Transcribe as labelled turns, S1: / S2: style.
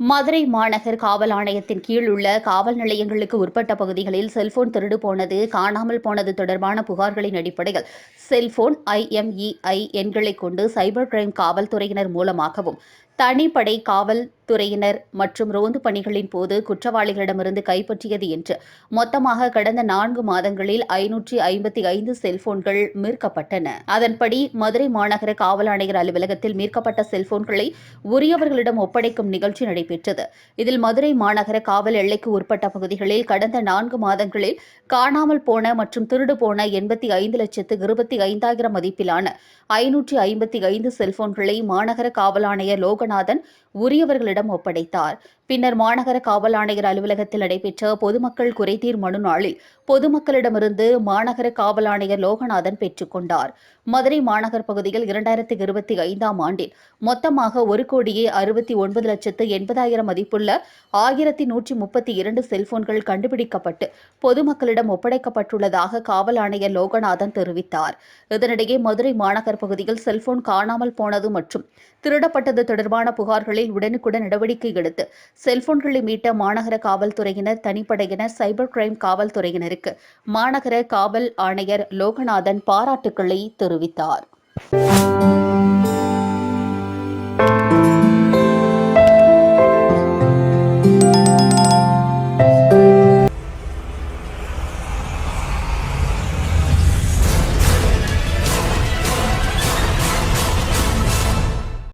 S1: மதுரை மாநகர் காவல் ஆணையத்தின் கீழ் உள்ள காவல் நிலையங்களுக்கு உட்பட்ட பகுதிகளில் செல்போன் திருடு போனது காணாமல் போனது தொடர்பான புகார்களின் அடிப்படையில் செல்போன் ஐஎம்இஐ எண்களை கொண்டு சைபர் கிரைம் காவல்துறையினர் மூலமாகவும் தனிப்படை காவல் துறையினர் மற்றும் ரோந்து பணிகளின் போது குற்றவாளிகளிடமிருந்து கைப்பற்றியது என்று மொத்தமாக கடந்த நான்கு மாதங்களில் ஐநூற்றி ஐம்பத்தி ஐந்து செல்போன்கள் மீட்கப்பட்டன. அதன்படி மதுரை மாநகர காவல் ஆணையர் அலுவலகத்தில் மீட்கப்பட்ட செல்போன்களை உரியவர்களிடம் ஒப்படைக்கும் நிகழ்ச்சி நடைபெற்றது. இதில் மதுரை மாநகர காவல் எல்லைக்கு உட்பட்ட பகுதிகளில் கடந்த நான்கு மாதங்களில் காணாமல் போன மற்றும் திருடு போன எண்பத்தி ஐந்து லட்சத்து இருபத்தி ஐந்தாயிரம் மதிப்பிலான ஐநூற்றி ஐம்பத்தி ஐந்து செல்போன்களை மாநகர காவல் ஆணையர் லோகநாதன் உரியவர்களிடம் ஒப்படைத்தார். பின்னர் மாநகர காவல் ஆணையர் அலுவலகத்தில் நடைபெற்ற பொதுமக்கள் குறைதீர் மனு நாளில் பொதுமக்களிடமிருந்து மாநகர காவல் ஆணையர் லோகநாதன் பெற்றுக்கொண்டார் மதுரை மாநகர் பகுதியில் இரண்டாயிரத்தி இருபத்தி ஐந்தாம் ஆண்டில் மொத்தமாக ஒரு கோடியே அறுபத்தி ஒன்பது லட்சத்து எண்பதாயிரம் மதிப்புள்ள ஆயிரத்தி நூற்றி முப்பத்தி இரண்டு செல்போன்கள் கண்டுபிடிக்கப்பட்டு பொதுமக்களிடம் ஒப்படைக்கப்பட்டுள்ளதாக காவல் ஆணையர் லோகநாதன் தெரிவித்தார். இதனிடையே மதுரை மாநகர் பகுதியில் செல்போன் காணாமல் போனது மற்றும் திருடப்பட்டது தொடர்பான புகார்களில் உடனுக்குடன் நடவடிக்கை எடுத்து செல்போன்களை மீட்ட மாநகர காவல்துறையினர் தனிப்படையினர் சைபர் கிரைம் காவல்துறையினருக்கு மாநகர காவல் ஆணையர் லோகநாதன் பாராட்டுக்களை தெரிவித்தார்.